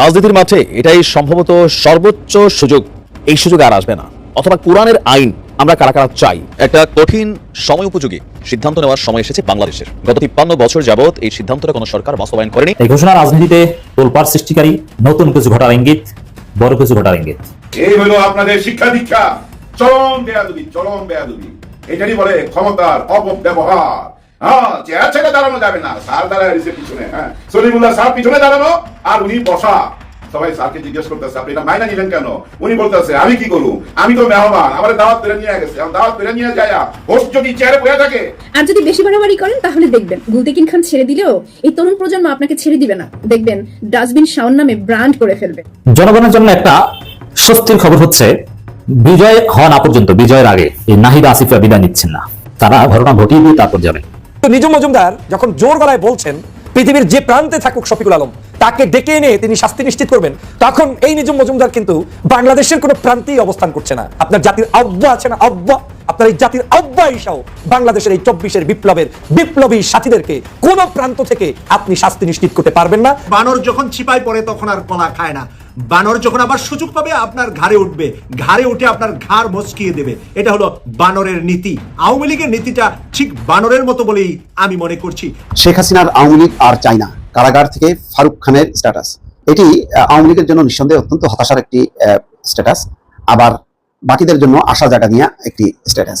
রাজনীতির মাঠে এটাই সম্ভবত সর্বোচ্চ সুযোগ। এই সুযোগ আর আসবে না। অথবা কোরআনের আইন আমরা কারা কারা চাই? একটা কঠিন সময় উপযোগী সিদ্ধান্ত নেওয়ার সময় এসেছে বাংলাদেশের। গত তিপ্পান্ন বছর যাবৎ এই সিদ্ধান্তটা কোনো সরকার বাস্তবায়ন করেনি। এই ঘোষণা রাজনীতিতে তোলপাড় সৃষ্টিকারী নতুন কিছু ঘটার ইঙ্গিত বড় কিছু ঘটার ইঙ্গিত। এই হলো আপনাদের শিক্ষা দীক্ষা। চরম বেয়াদবি চরম বেয়াদবি। এটারই বলে ক্ষমতার অপব্যবহার। হ্যাঁ চেয়ার ছেড়ে দাঁড়ানো যাবে না। স্যার দাঁড়ায় রয়েছে পিছনে হ্যাঁ। সলিমুল্লাহ স্যার পিছনে দাঁড়ানো আর উনি বসা। সবাই স্যারকে জিজ্ঞেস করতেছে আপনি এটা মাইনা নিলেন কেন? উনি বলতেছে আমি কি করু আমি তো মেহমান আমার দাওয়াত পেরে নিয়ে গেছে আমার দাওয়াত পেরে নিয়ে যায় হোস্ট যদি চেয়ারে বসে থাকে। আর যদি বেশি বাড়াবাড়ি করেন তাহলে দেখবেন গুলতেকিন খান ছেড়ে দিলেও এই তরুণ প্রজন্ম আপনাকে ছেড়ে দিবে না। দেখবেন ডাস্টবিন শাওন নামে ব্র্যান্ড করে ফেলবে। জনগণের জন্য একটা স্বস্তির খবর হচ্ছে বিজয় হওয়া না পর্যন্ত বিজয়ের আগে এই নাহিদা আসিফরা বিদায় নিচ্ছেন না। তারা ঘটনা ঘটিয়ে দিয়ে তারপর যাবেন তো মজুমদার যখন জোর গলায় বলছেন পৃথিবীর যে প্রান্তে থাকুক শফিকুল আলম তাকে ডেকে এনে তিনি শাস্তি নিশ্চিত করবেন। তখন এই নিজুম মজুমদার কিন্তু বাংলাদেশের কোনো প্রান্তেই অবস্থান করছে না। আপনার জাতির আব্বা আছে না আব্বা? আপনার এই জাতির আব্বা সহ বাংলাদেশের এই চব্বিশের বিপ্লবের বিপ্লবী সাথীদেরকে কোন প্রান্ত থেকে আপনি শাস্তি নিশ্চিত করতে পারবেন না। বানর যখন চিপায় পড়ে তখন আর কলা খায় না। বানর যখন আবার সুযোগ পাবে আপনার ঘাড়ে উঠবে। ঘাড়ে উঠে আপনার ঘাড় মচকিয়ে দেবে। এটা হলো বানরের নীতি। আওয়ামী লীগের নীতিটা ঠিক বানরের মতো বলেই আমি মনে করছি। শেখ হাসিনার আওয়ামী লীগ আর চায় না। কারাগার থেকে ফারুক খানের স্ট্যাটাস এটি আওয়ামী লীগের জন্য নিঃসন্দেহে অত্যন্ত হতাশার একটি স্ট্যাটাস আবার বাকিদের জন্য আশা জাগা নিয়ে একটি স্ট্যাটাস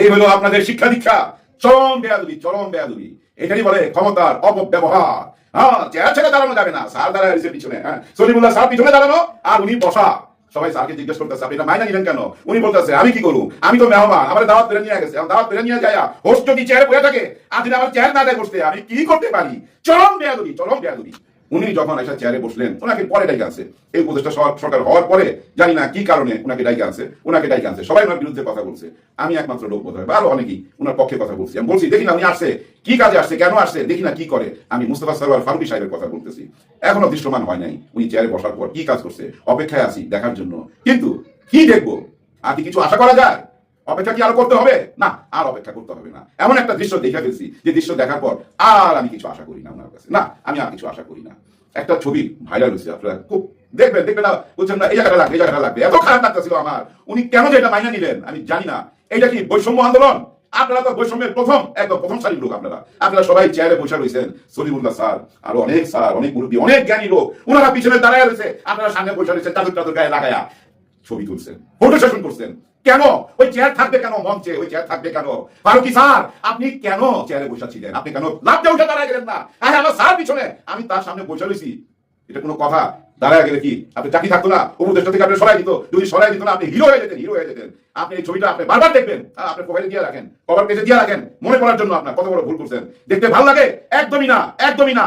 এই হলো আপনাদের শিক্ষা দীক্ষা। চরম বেয়াদবি চরম বেয়াদবি। এটাই বলে ক্ষমতার অপব্যবহার। হ্যাঁ চেয়ার ছেড়ে দাঁড়ানো যাবে না। স্যার দাঁড়ায় রয়েছে পিছনে হ্যাঁ। সলিমুল্লাহ স্যার পিছনে দাঁড়ানো, আর উনি বসা। সবাই স্যারকে জিজ্ঞেস করতেছে, আপনি মাইনা নিলেন কেন? উনি বলতেছে, আমি কি করু আমি তো মেহমান, আমার দাওয়াত নিয়ে গেছে। দাওয়াত নিয়ে যায় হোস্ট যদি চেয়ারে বসে থাকে। আর যদি আমার চেয়ার না দেয় বসতে, আমি কি করতে পারি? চরম বেয়াদবি চরম বেয়াদবি। উনি যখন এসে চেয়ারে বসলেন, ওনাকে পরে ডাইকে আছে এই উপদেষ্টা সরকার হওয়ার পরে জানি না কি কারণে ওনাকে ডাইকে আছে ওনাকে ডাইকে আছে সবাই ওনার বিরুদ্ধে কথা বলছে। আমি একমাত্র লোক বোধ হয় অনেকেই ওনার পক্ষে কথা বলছি। আমি বলছি, দেখি না উনি আসছে, কি কাজে আসছে, কেন আসছে, দেখি না কি করে। আমি মুস্তফা সরওয়ার ফারুকি সাহেবের কথা বলতেছি। এখনও দৃশ্যমান হয় নাই উনি চেয়ারে বসার পর কি কাজ করছে। অপেক্ষায় আছি দেখার জন্য। কিন্তু কি দেখব? আর কি কিছু আশা করা যায়? অপেক্ষা কি আরও করতে হবে? না, আর অপেক্ষা করতে হবে না। এমন একটা দৃশ্য দেখে ফেলছি, যে দৃশ্য দেখার পর আর আমি কিছু আশা করি না ওনার কাছে। না, আমি আর কিছু আশা করি না। একটা ছবি ভাইরাল হয়েছে, আপনারা খুব দেখবেন দেখবেন না, বলছেন না, এই জায়গাটা লাগবে, এই জায়গাটা লাগবে। এত খারাপ লাগতেছিল আমার। উনি কেন যে এটা মাইনা নিলেন, আমি জানি না। এটা কি বৈষম্য আন্দোলন? আপনারা তো বৈষম্যের প্রথম, একদম প্রথম সারির লোক আপনারা। আপনারা সবাই চেয়ারে বসে রয়েছেন, সলিমুল্লাহ স্যার, আরও অনেক স্যার, অনেক মুরব্বী, অনেক জ্ঞানী লোক। ওনারা পিছনে দাঁড়ায় রয়েছে। আপনারা সামনে বসে রয়েছেন চাদর চাদর গায়ে লাগায়া ছবি তুলছেন ফটো সেশন করছেন। কেন? ওই চেয়ার থাকবে কেন মঞ্চে? ওই চেয়ার থাকবে কেন? ফারুকি স্যার আপনি কেন চেয়ারে বসে ছিলেন আপনি কেন লাভটা উঠে দাঁড়ায় গেলেন না? আরে আমার স্যার পিছনে। আমি তার সামনে বসে রয়েছি এটা কোনো কথা। দাঁড়ায় গেলে কি? আপনি চাকরি থাকতো না? উপদেষ্টা থেকে আপনি সরাই দিত। যদি সরাই দিত না আপনি হিরো হয়ে যেতেন হিরো হয়ে যেতেন। আপনি এই ছবিটা আপনি বারবার দেখবেন। হ্যাঁ, আপনি প্রোফাইলে দিয়ে রাখেন। কভার পেজে দিয়ে রাখেন। মনে করার জন্য আপনার কত বড় ভুল করছেন। দেখতে ভালো লাগে? একদমই না একদমই না।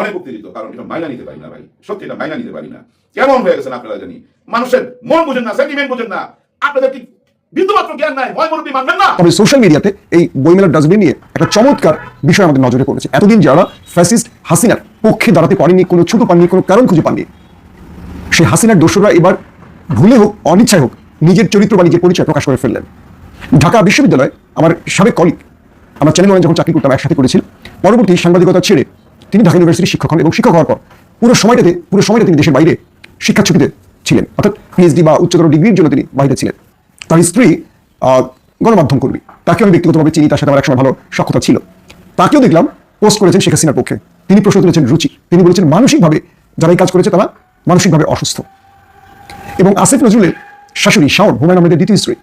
অনেক উত্তেজিত কারণ এটা মাইনা নিতে পারি না ভাই। সত্যি এটা মাইনা নিতে পারি না। কেমন হয়ে গেছেন আপনারা জানি? মানুষের মন বুঝেন না সেন্টিমেন্ট বুঝেন না। আপনাদের কি তবে সোশ্যাল মিডিয়াতে এই বইমেলার ডাস্টবিন নিয়ে একটা চমৎকার বিষয় আমাদের নজরে পড়েছে। এতদিন যারা ফ্যাসিস্ট হাসিনার পক্ষে দাঁড়াতে পারেনি, কোনো ছোট পাননি, কোনো কারণ খুঁজে পাননি সেই হাসিনার দোষরা এবার ভুলে হোক, অনিচ্ছায় হোক, নিজের চরিত্র বা নিজের পরিচয় প্রকাশ করে ফেললেন। ঢাকা বিশ্ববিদ্যালয়, আমার সাবেক কলিগ আমার চ্যানেল যখন চাকরি করতাম, একসাথে করেছিল। পরবর্তী সাংবাদিকতা ছেড়ে তিনি ঢাকা ইউনিভার্সিটির শিক্ষক হন এবং শিক্ষক হওয়ার পর পুরো সময়টাতে, পুরো সময়টা তিনি দেশের বাইরে শিক্ষা ছুটিতে ছিলেন, অর্থাৎ পিএইচডি বা উচ্চতর ডিগ্রির জন্য তিনি বাইরে ছিলেন। তার স্ত্রী গণমাধ্যম কর্মী। তাকে আমি ব্যক্তিগতভাবে চিনি, তার সাথে আমার একসময় ভালো সক্ষতা ছিল। তাকেও দেখলাম পোস্ট করেছেন শেখ হাসিনার পক্ষে। তিনি প্রশ্ন তুলেছেন, রুচি। তিনি বলেছেন, মানসিকভাবে যারা এই কাজ করেছে, তারা মানসিকভাবে অসুস্থ। এবং আসিফ নজরুলের শাশুড়ি শাওন, হুমায়ুন আহমেদের দ্বিতীয় স্ত্রী,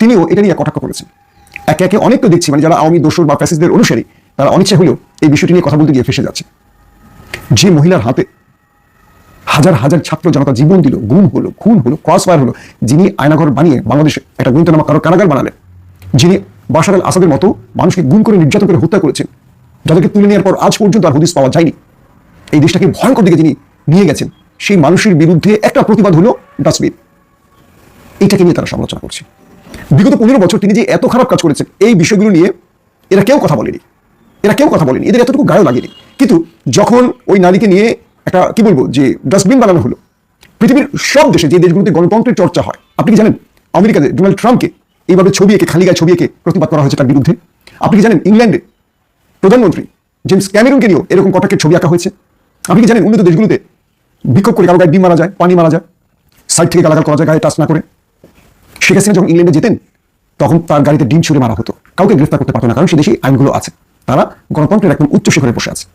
তিনিও এটা নিয়ে কটাক্ষ করেছেন। একে একে অনেক তো দেখছি মানে যারা আওয়ামী, দোসর বা ফ্যাসিস্টদের অনুসারী, তারা অনিচ্ছা হলেও এই বিষয়টি নিয়ে কথা বলতে গিয়ে ফেসে যাচ্ছে। যে মহিলার হাতে হাজার হাজার ছাত্র জনতা জীবন দিল, গুম হলো, খুন হলো ক্রস ফায়ার হলো, যিনি আয়নাঘর বানিয়ে বাংলাদেশে একটা গুমতনামা কারও কারাগার বানালেন, যিনি বাশার আল আসাদের মতো মানুষকে গুম করে নির্যাতন করে হত্যা করেছেন, যাদেরকে তুলে নেওয়ার পর আজ পর্যন্ত আর হদিস পাওয়া যায়নি। এই দেশটাকে ভয়ঙ্কর দিকে যিনি নিয়ে গেছেন, সেই মানুষের বিরুদ্ধে একটা প্রতিবাদ হলো ডাস্টবিন। এইটাকে নিয়ে তারা সমালোচনা করছে। বিগত পনেরো বছর তিনি যে এত খারাপ কাজ করেছেন, এই বিষয়গুলো নিয়ে এরা কেউ কথা বলেনি। এরা কেউ কথা বলেনি, এদের এতটুকু গায়েও লাগেনি। কিন্তু যখন ওই নারীকে নিয়ে একটা, কি বলব, যে ডাস্টবিন বানানো হলো, পৃথিবীর সব দেশে যে দেশগুলোতে গণতন্ত্রের চর্চা হয়, আপনি কি জানেন আমেরিকাতে ডোনাল্ড ট্রাম্পকে এইভাবে ছবি এঁকে, খালি গায়ে ছবি এঁকে প্রতিবাদ করা হয়েছে তার বিরুদ্ধে? আপনি কি জানেন ইংল্যান্ডে প্রধানমন্ত্রী জেমস ক্যামেরুনকে নিয়েও এরকম কটাকের ছবি আঁকা হয়েছে? আপনি কি জানেন উন্নত দেশগুলোতে বিক্ষোভ করে কারও গায়ে ডিম মারা যায়, পানি মারা যায় সাইড থেকে গালাগাল করা যায়, গায়ে টাচ না করে? শেখ হাসিনা যখন ইংল্যান্ডে যেতেন, তখন তার গাড়িতে ডিম ছুড়ে মারা হতো। কাউকে গ্রেফতার করতে পারতো না, কারণ সে দেশে আইনগুলো আছে। তারা গণতন্ত্রের একদম উচ্চ শিখরে বসে আছে।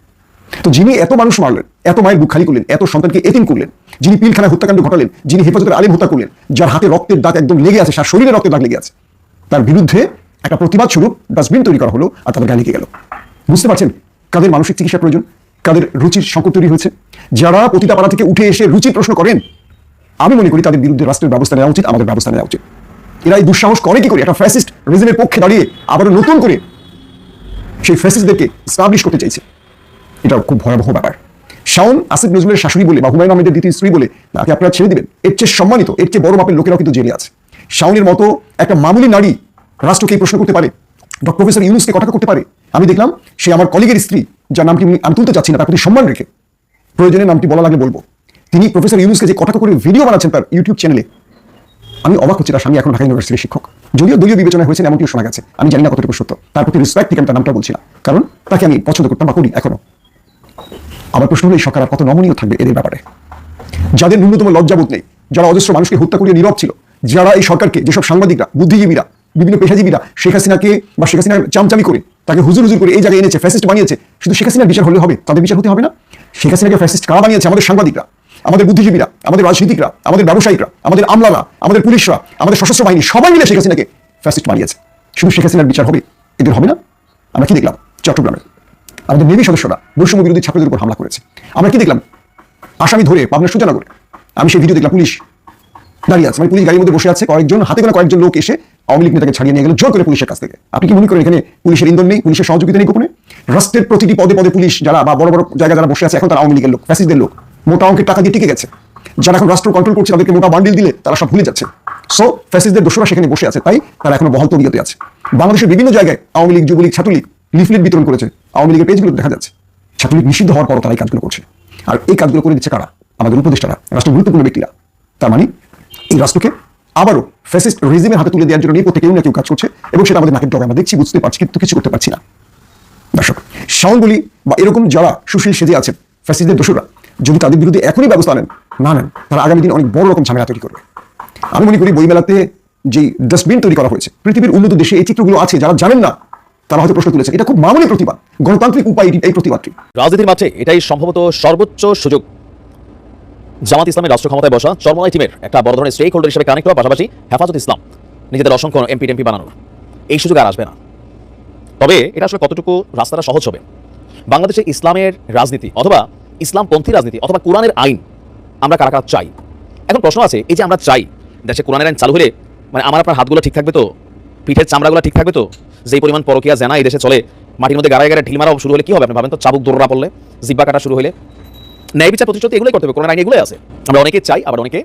তো যিনি এত মানুষ মারলেন, এত মায়ের বুক খালি করলেন, এত সন্তানকে এতিম করলেন, যিনি পিলখানায় হত্যাকাণ্ড ঘটালেন, যিনি হেফাজতের আলিম হত্যা করলেন, যার হাতে রক্তের দাগ একদম লেগে আছে, সার শরীরে রক্তের দাগ লেগে আছে, তার বিরুদ্ধে একটা প্রতিবাদ স্বরূপ ডাস্টবিন তৈরি করা হলো আর তাদের গায়ে গেল। বুঝতে পারছেন কাদের মানসিক চিকিৎসা প্রয়োজন, কাদের রুচির সংকট তৈরি হয়েছে? যারা প্রতিটা পাড়া থেকে উঠে এসে রুচির প্রশ্ন করেন, আমি মনে করি তাদের বিরুদ্ধে রাষ্ট্রের ব্যবস্থা নেওয়া উচিত, আমাদের ব্যবস্থা নেওয়া উচিত। এরা এই দুঃসাহস করে কি করে? একটা ফ্যাসিস্ট রিজনের পক্ষে দাঁড়িয়ে আবারও নতুন করে সেই ফ্যাসিস্টদেরকে স্টাবলিশ করতে চাইছে। এটা খুব ভয়াবহ ব্যাপার। শাওন আসিফ নজরুলের শাশুড়ি বলে বা হুমায়ুন আহমেদের দ্বিতীয় স্ত্রী বলে তাকে আপনারা ছেড়ে দিবেন। এর চেয়ে সম্মানিত, এর চেয়ে বড় মাপের লোকেরাও কিন্তু জেলে আছে। শাওনের মতো একটা মামুলি নারী রাষ্ট্রকে প্রশ্ন করতে পারে, ডক্টর প্রফেসর ইউনুসকে কটাক্ষ করতে পারে? আমি দেখলাম সে আমার কলিগের স্ত্রী, যার নামটি আমি- তুলতে চাচ্ছি না, তার প্রতি সম্মান রেখে। প্রয়োজনে নামটি বলা লাগলে বলব। তিনি প্রফেসর ইউনুসকে যে কটাক্ষ করে ভিডিও বানাচ্ছেন তার ইউটিউব চ্যানেলে আমি অবাক হচ্ছি তার স্বামী এখন ঢাকা ইউনিভার্সিটির শিক্ষক। যদিও দলীয় বিবেচনা হয়েছে এমনটিও শোনা গেছে। আমি জানি না কতটুকু সত্য। তার প্রতি রেসপেক্ট থেকে আমি তার নামটা বলছি না কারণ তাকে আমি পছন্দ করতাম বা করি এখনও। আমার প্রশ্ন হলো, এই সরকার কত নমনীয় থাকবে এদের ব্যাপারে? যাদের ন্যূনতম লজ্জাবোধ নেই, যারা অজস্র মানুষকে হত্যা করিয়ে নীরব ছিল, যারা এই সরকারকে, যেসব সাংবাদিকরা, বুদ্ধিজীবীরা, বিভিন্ন পেশাজীবীরা, শেখ হাসিনাকে বা শেখ হাসিনার চামচামি করে তাকে হুজুর হুজুর করে এই জায়গায় এনেছে ফ্যাসিস্ট বানিয়েছে, শুধু শেখ হাসিনার বিচার হলে হবে? তাদের বিচার হতে হবে না? শেখ হাসিনাকে ফ্যাসিস্ট কারা বানিয়েছে? আমাদের সাংবাদিকরা। আমাদের বুদ্ধিজীবীরা, আমাদের রাজনীতিকরা, আমাদের ব্যবসায়িকরা, আমাদের আমলারা, আমাদের পুলিশরা, আমাদের সশস্ত্র বাহিনী সবাই মিলে শেখ হাসিনাকে ফ্যাসিস্ট বানিয়েছে শুধু শেখ হাসিনার বিচার হবে? এদের হবে না? আমরা কি দেখলাম? চট্টগ্রামে। আমাদের নেভি সদস্যরা বৈষম্য বিরোধী ছাত্রদের উপর হামলা করেছে। আমরা কি দেখলাম? আসামি ধরে পাবনা সূচনাগরে আমি সেই ভিডিও দেখলাম, পুলিশ দাঁড়িয়ে আছে। মানে পুলিশ গাড়ির মধ্যে বসে আছে। কয়েকজন, হাতে গোনা কয়েকজন লোক এসে আওয়ামী লীগ নেতাকে ছাড়িয়ে নিয়ে গেল, জোর করে পুলিশের কাছ থেকে। আপনি কি মনে করেন এখানে পুলিশের ইন্ধন নেই? পুলিশের সহযোগিতা নেই গোপনে? রাষ্ট্রের প্রতিটি পদে পদে পুলিশ যারা বা বড় বড় জায়গায় যারা বসে আছে, এখন তারা আওয়ামী লীগের লোক ফ্যাসিসদের লোক। মোটা অঙ্কের টাকা দিয়ে টিকে গেছে। যারা এখন রাষ্ট্র কন্ট্রোল করছে, তাদেরকে মোটা বান্ডিল দিলে তারা সব ভুলে যাচ্ছে। সো ফ্যাসিসদের দোষরা সেখানে বসে আছে, তাই তারা এখনও বহাল তবিয়তে আছে। বাংলাদেশের বিভিন্ন জায়গায় আওয়ামী লীগ, যুবলীগ, ছাত্রলীগ লিফলেট বিতরণ করেছে। আওয়ামী লীগের পেজগুলো দেখা যাচ্ছে, ছাত্রলীগ নিষিদ্ধ হওয়ার পরও তারা এই কাজগুলো করছে। আর এই কাজগুলো করে দিচ্ছে কারা? আমাদের উপদেষ্টারা রাষ্ট্রের গুরুত্বপূর্ণ ব্যক্তিরা। তার মানে এই রাষ্ট্রকে আবারও ফ্যাসিস্ট রেজিমের হাতে তুলে দেওয়ার জন্য নিয়ে প্রত্যেকে কেউ না কেউ কাজ করছে এবং সেটা আমাদের নাকের ডগে আমরা দেখছি, বুঝতে পারছি, কিন্তু কিছু করতে পারছি না। দর্শক শাওনগুলি বা এরকম যারা সুশীল সেজে আছেন ফ্যাসিস্টদের দোষরা যদি তাদের বিরুদ্ধে এখনই ব্যবস্থা নেন, না নেন তারা আগামী দিন অনেক বড় রকম ঝামেলা তৈরি করবে। আমি মনে করি বইমেলাতে যে ডাস্টবিন তৈরি করা হয়েছে, পৃথিবীর উন্নত দেশে এই চিত্রগুলো আছে, যারা জানেন না, তারা হয়তো প্রশ্ন এটা খুব মামুলি প্রতিবাদ, গণতান্ত্রিক উপায় এই প্রতিবাদটি। রাজনীতির মাঠে এটাই সম্ভবত সর্বোচ্চ সুযোগ। জামাত ইসলামের রাষ্ট্র ক্ষমতায় বসা চরমনাই টিমের একটা বড় ধরনের স্টেক হোল্ডার হিসেবে কানেক্ট হওয়া, পাশাপাশি হেফাজত ইসলাম, নিজেদের অসংখ্য এমপি টেমপি বানানো এই সুযোগ আর আসবে না। তবে এটা আসলে কতটুকু রাস্তাটা সহজ হবে? বাংলাদেশে ইসলামের রাজনীতি অথবা ইসলামপন্থী রাজনীতি অথবা কোরআনের আইন আমরা কারা কারা চাই? এখন প্রশ্ন আছে, এই যে আমরা চাই, দেশে কোরআনের আইন চালু হলে মানে আমার আপনার হাতগুলো ঠিক থাকবে তো? পিঠের চামড়াগুলো ঠিক থাকবে তো? যেই পরিমাণ পরকিয়া, জানা এই দেশে চলে, মাটির মধ্যে গাড়ায় গাড়ায় ঢিল মারা শুরু হলে কি হবে আপনি ভাবেন তো? চাবুক দৌড়া পড়লে, জিব্বা কাটা শুরু হলে। ন্যায় বিচার প্রতিষ্ঠা তো এগুলোই করতে হবে, কোরআন আইন এগুলোই আছে। আমরা অনেকে চাই, আবার অনেকে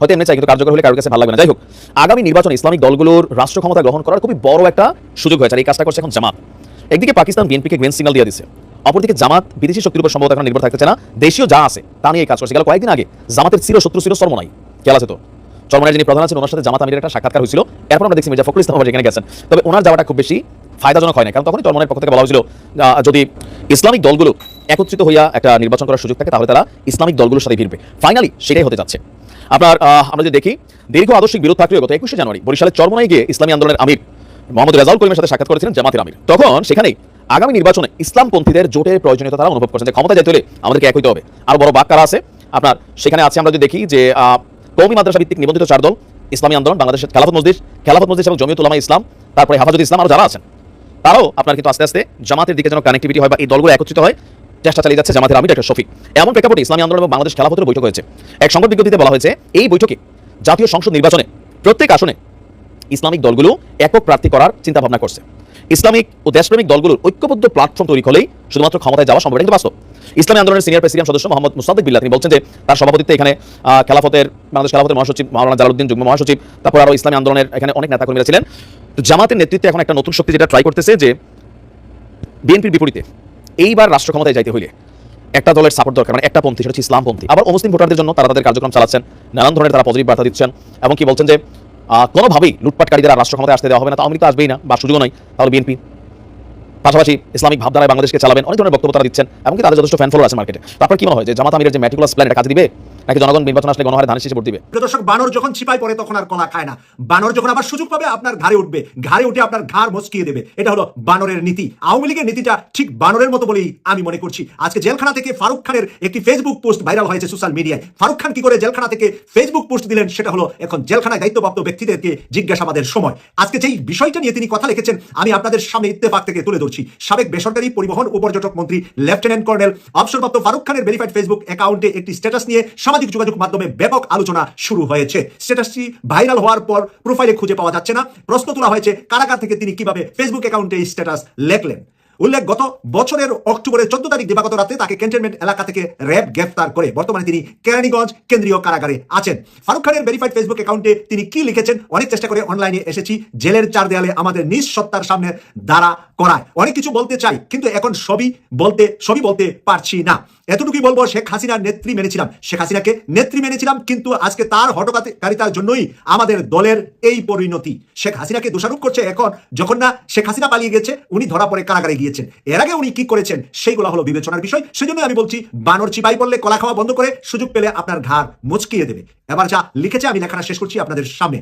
হয়তো এমনি চাই, কিন্তু কার্যকর হলে কারোর কাছে ভালো লাগবে না। যাই হোক, আগামী নির্বাচনে ইসলামিক দলগুলোর রাষ্ট্র ক্ষমতা গ্রহণ করার খুবই বড় একটা সুযোগ হয়েছে, আর এই কাজটা করছে এখন জামাত। একদিকে পাকিস্তান বিএনপিকে গ্রেন সিগন্যাল দিয়ে দিচ্ছে অপরদিকে জামাত বিদেশি শক্তির উপর সম্ভবত এখন নির্ভর থাকতেছে না। দেশীয় যা আছে, তা নিয়ে কাজ করছে। গেল কয়েকদিন আগে জামাতের চির শত্রু ছিল সর্বনাই খেয়াল আছে তো? চরমনায় যিনি প্রধান আছেন, ওনার সাথে জামাত আমিরের একটা সাক্ষাৎকার হয়েছিল। এরপর আমরা দেখছি মির্জা ফখরুল ইসলাম যেখানে গেছেন। তবে ওনার যাওয়াটা খুব বেশি ফায়দাজনক হয় না কারণ তখনই চরমনের পক্ষ থেকে বলা হয়েছিল যদি ইসলামিক দলগুলো একত্রিত হইয়া একটা নির্বাচন করার সুযোগ থাকে, তাহলে তারা ইসলামিক দলগুলোর সাথে ভিড়বে। ফাইনালি সেটাই হতে যাচ্ছে। আপনার আমরা যদি দেখি, দীর্ঘ আদর্শিক বিরোধ থাকলেও গত একুশে জানুয়ারি বরিশালের চরমনায় গিয়ে ইসলামী আন্দোলনের আমির মোহাম্মদ রেজাউল করিমের সাথে সাক্ষাৎ করেছিলেন জামাতের আমির। তখন সেখানেই আগামী নির্বাচনে ইসলামপন্থীদের জোটের প্রয়োজনীয়তা তারা অনুভব করছেন। যে ক্ষমতা যেতে হলে আমাদেরকে এক হইতে হবে। আরও বড় বাক কারা আছে। আপনার সেখানে আছে, আমরা যদি দেখি যে কৌমি মাদ্রাসা ভিত্তিক নিবন্ধিত চার দল, ইসলামী আন্দোলন বাংলাদেশের খেলাফত মসজিদ খেলাফত মসজিদ এবং জমিয়ত উলামা ইসলাম, তারপরে হেফাজত ইসলাম আরও যারা আছেন, তারাও আপনার কিন্তু আস্তে আস্তে জামাতের দিকে যেন কানেক্টিভিটি হয় বা এই দলগুলো একত্রিত হয়, চেষ্টা চালিয়ে যাচ্ছে জামাতের আমি ডক্টর শফিক। এমন প্রেক্ষাপটে ইসলামী আন্দোলন এবং বাংলাদেশ খেলাফতের বৈঠক হয়েছে। এক সংবাদ বিজ্ঞপ্তিতে বলা হয়েছে, এই বৈঠকে জাতীয় সংসদ নির্বাচনে প্রত্যেক আসনে ইসলামিক দলগুলো একক প্রার্থী করার চিন্তা ভাবনা করছে। ইসলামিক ও দেশপ্রেমিক দলগুলোর ঐক্যবদ্ধ প্ল্যাটফর্ম তৈরি হলেই শুধুমাত্র ক্ষমতায় যাওয়া সম্ভব কিন্তু বাস্তব। ইসলামী আন্দোলনের সিনিয়র প্রেসিডেন্ট সদস্য মোহাম্মদ মুসাদ্দিক বিল্লাহ, তিনি বলছেন যে তার সভাপতিত্বে এখানে খেলাফতের, বাংলাদেশ খেলাফতের মহাসচিব মাওলানা জালালউদ্দিন, যুগ্ম মহাসচিব, তারপর আরও ইসলামী আন্দোলনের এখানে অনেক নেতাকর্মীরা ছিলেন। তো জামাতের নেতৃত্বে এখন একটা নতুন শক্তি যেটা ট্রাই করতেছে যে বিএনপির বিপরীতে এইবার রাষ্ট্র ক্ষমতায় যাইতে হইলে একটা দলের সাপোর্ট দরকার মানে একটা পন্থী, সেটা হচ্ছে ইসলামপন্থী আবার অমুসলিম ভোটারদের জন্য তারা তাদের কার্যক্রম চালাচ্ছেন, নানান ধরনের তারা পজিটিভ বার্তা দিচ্ছেন এবং কি বলছেন যে কোনোভাবেই লুটপাটকারীদের আর রাষ্ট্র ক্ষমতায় আসতে দেওয়া হবে না। তো আওয়ামী তো আসবেই না, বা সুযোগ নয় তাহলে বিএনপি। পাশাপাশি ইসলামিক ভাবধারায় বাংলাদেশকে চালাবেন, অনেক ধরনের বক্তব্য তারা দিচ্ছেন এবং তাদের যথেষ্ট ফ্যান আছে মার্কেটে তারপর কি মনে হয় যে জামাত আমিরের যে ম্যাটিকুলাস প্ল্যান এটা কাজে দিবে? নাকি জনগণ নির্বাচন আসলে গণহারে ধানের শীষে ভোট দিবে? দর্শক, বানর যখন চিপাই পড়ে তখন আর কলা খায় না। বানর যখন আবার সুযোগ পাবে, আপনার ঘাড়ে উঠবে। ঘাড়ে উঠে আপনার ঘাড় মচকিয়ে দেবে। এটা হলো বানরের নীতি। আওয়ামী লীগের নীতিটা ঠিক বানরের মতো বলেই আমি মনে করছি। আজকে জেলখানা থেকে ফারুক খানের একটি ফেসবুক পোস্ট ভাইরাল হয়েছে সোশ্যাল মিডিয়ায় ফারুক খান কি করে জেলখানা থেকে ফেসবুক পোস্ট দিলেন, সেটা হলো এখন জেলখানায় দায়িত্বপ্রাপ্ত ব্যক্তিদেরকে জিজ্ঞাসাবাদের সময়। আজকে যেই বিষয়টা নিয়ে তিনি কথা লিখেছেন, আমি আপনাদের সামনে ইত্তেফাক থেকে তুলে ধরছি। সাবেক বেসরকারি পরিবহন ও পর্যটক মন্ত্রী লেফটেন্যান্ট কর্নেল অবসরপ্রাপ্ত ফারুক খানের ভেরিফাইড ফেসবুক অ্যাকাউন্টে একটি স্ট্যাটাস নিয়ে সামাজিক যোগাযোগ মাধ্যমে ব্যাপক আলোচনা শুরু হয়েছে। স্ট্যাটাসটি ভাইরাল হওয়ার পর প্রোফাইলে খুঁজে পাওয়া যাচ্ছে না? প্রশ্ন তোলা হয়েছে কারাগার থেকে তিনি কীভাবে ফেসবুক অ্যাকাউন্টে স্ট্যাটাস লেখলেন? উল্লেখ, গত বছরের অক্টোবরের চোদ্দ তারিখ দিবাগত রাতে তাকে ক্যান্টনমেন্ট এলাকা থেকে র্যাব গ্রেফতার করে। বর্তমানে তিনি কেরানীগঞ্জ কেন্দ্রীয় কারাগারে আছেন। ফারুক খানের ভেরিফাইড ফেসবুক অ্যাকাউন্টে তিনি কি লিখেছেন? অনেক চেষ্টা করে অনলাইনে এসেছি, জেলের চার দেয়ালে আমাদের নিজ সত্তার সামনে দাঁড়া করায়। অনেক কিছু বলতে চাই, কিন্তু এখন সবই বলতে সবই বলতে পারছি না। এতটুকুই বলব, শেখ হাসিনার নেত্রী মেনেছিলাম। শেখ হাসিনাকে নেত্রী মেনেছিলাম, কিন্তু আজকে তার হটকারিতার জন্যই আমাদের দলের এই পরিণতি। শেখ হাসিনাকে দোষারোপ করছে এখন যখন না শেখ হাসিনা পালিয়ে গেছে, উনি ধরা পড়ে কারাগারে গিয়েছেন। এর আগে উনি কি করেছেন সেইগুলো হলো বিবেচনার বিষয়। সেজন্য আমি বলছি, বানর চিপাই বললে কলা খাওয়া বন্ধ করে সুযোগ পেলে আপনার ঘাড় মুচকিয়ে দেবে। এবার যা লিখেছে আমি লেখাটা শেষ করছি আপনাদের সামনে।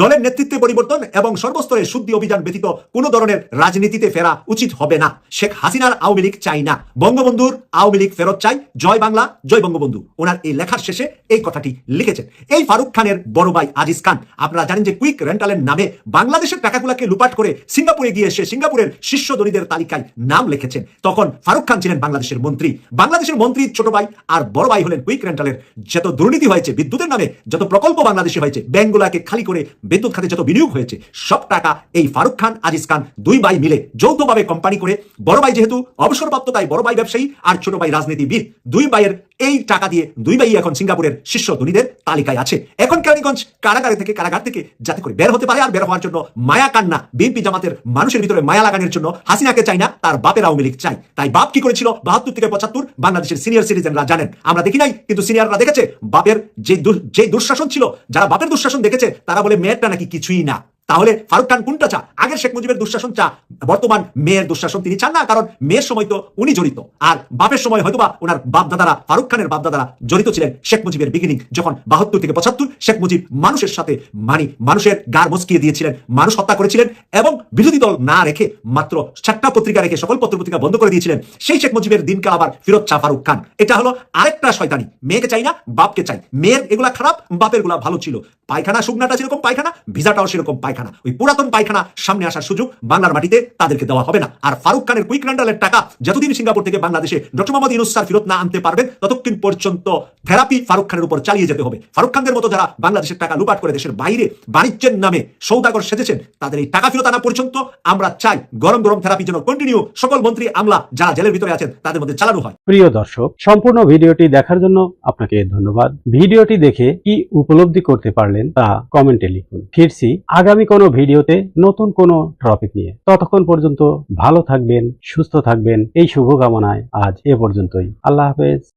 দলের নেতৃত্বে পরিবর্তন এবং সর্বস্তরে শুদ্ধি অভিযান ব্যতীত কোনো ধরনের রাজনীতিতে ফেরা উচিত হবে না। শেখ হাসিনার আওয়ামী লীগ চাই না। বঙ্গবন্ধুর আওয়ামী লীগ ফেরত চাই। জয় বাংলা, জয় বঙ্গবন্ধু। ওনার এই লেখার শেষে এই কথাটি লিখেছেন। এই ফারুক খানের বড় ভাই আজিজ খান, আপনারা জানেন যে কুইক রেন্টালের নামে বাংলাদেশের টাকাগুলোকে লুপাট করে সিঙ্গাপুরে গিয়ে সে সিঙ্গাপুরের শীর্ষ ধনীদের তালিকায় নাম লিখেছেন। তখন ফারুক খান ছিলেন বাংলাদেশের মন্ত্রী। বাংলাদেশের মন্ত্রী ছোট ভাই আর বড় ভাই হলেন কুইক রেন্টালের। যত দুর্নীতি হয়েছে বিদ্যুতের নামে, যত প্রকল্প বাংলাদেশে হয়েছে, ব্যাংকগুলাকে খালি করে বিদ্যুৎ খাতে যত বিনিয়োগ হয়েছে, সব টাকা এই ফারুক খান, আজিজ খান দুই ভাই মিলে যৌথভাবে কোম্পানি করে, বড় ভাই যেহেতু অবসরপ্রাপ্ত, তাই বড় ভাই ব্যবসায়ী আর ছোট ভাই রাজনীতিবিদ, দুই ভাইয়ের এই টাকা দিয়ে দুই ভাই এখন সিঙ্গাপুরের শীর্ষ ধনীদের তালিকায় আছে। এখন কেরানীগঞ্জ কারাগারে থেকে, কারাগার থেকে যাতে করে বের হতে পারে আর বের হওয়ার জন্য মায়া কান্না, বিএনপি জামাতের মানুষের ভিতরে মায়া লাগানোর জন্য হাসিনাকে চাই না, তার বাপের আওয়ামী লীগ চাই। তাই বাপ কি করেছিল? বাহাত্তর থেকে পঁচাত্তর বাংলাদেশের সিনিয়র সিটিজেনরা জানেন। আমরা দেখি নাই, কিন্তু সিনিয়ররা দেখেছে, বাপের যে যে দুঃশাসন ছিল, যারা বাপের দুঃশাসন দেখেছে, তারা বলে মেয়েরটা নাকি কিছুই না। তাহলে ফারুক খান কোনটা চা আগের শেখ মুজিবের দুঃশাসন চা, বর্তমান মেয়ের দুঃশাসন তিনি চান না, কারণ মেয়ের সময় তো উনি জড়িত। আর বাপের সময় হয়তোবা ওনার বাপ দাদারা ফারুক খানের বাপদাদারা জড়িত ছিলেন শেখ মুজিবের বিগিনিং যখন বাহাত্তর থেকে পঁচাত্তর শেখ মুজিব মানুষের সাথে মানি, মানুষের গার মস্কিয়ে দিয়েছিলেন, মানুষ হত্যা করেছিলেন এবং বিরোধী দল না রেখে মাত্র চারটা পত্রিকা রেখে সকল পত্র পত্রিকা বন্ধ করে দিয়েছিলেন, সেই শেখ মুজিবের দিনকাল আবার ফিরত চা ফারুক খান। এটা হলো আরেকটা শয়তানি, মেয়েকে চাই না, বাপকে চাই। মেয়ের এগুলা খারাপ, বাপেরগুলা ভালো ছিল। পায়খানা শুকনাটা যেরকম পায়খানা, ভিজাটাও সেরকম পায়খানা। ওই পুরাতন পায়খানা সামনে আসার সুযোগ বাংলার মাটিতে তাদেরকে দেওয়া হবে না। আর ফারুক খানের কুইক র্যান্ডালের টাকা যতদিন সিঙ্গাপুর থেকে বাংলাদেশে ডক্টর মোহাম্মদ ইউনুস স্যার ফেরত না আনতে পারবেন, ততক্ষণ পর্যন্ত থেরাপি ফারুক খানের উপর চালিয়ে যেতে হবে। ফারুক খানদের মতো যারা বাংলাদেশের টাকা লুপাট করে দেশের বাইরে বাণিজ্যের নামে সৌদাগর সেজেছেন, তাদের এই টাকা ফেরত আনা পর্যন্ত আমরা চাই গরম গরম থেরাপি যেন কন্টিনিউ সকল মন্ত্রী, আমলা যারা জেলের ভিতরে আছেন, তাদের মধ্যে চালানো হয়। প্রিয় দর্শক, সম্পূর্ণ ভিডিওটি দেখার জন্য আপনাকে ধন্যবাদ। ভিডিওটি দেখে কি উপলব্ধি করতে পারলেন তা কমেন্টে লিখুন। ফিরছি আগামী কোনো ভিডিওতে নতুন কোনো টপিক নিয়ে। ততক্ষণ পর্যন্ত ভালো থাকবেন, সুস্থ থাকবেন, এই শুভকামনায় আজ এ পর্যন্তই। আল্লাহ হাফেজ।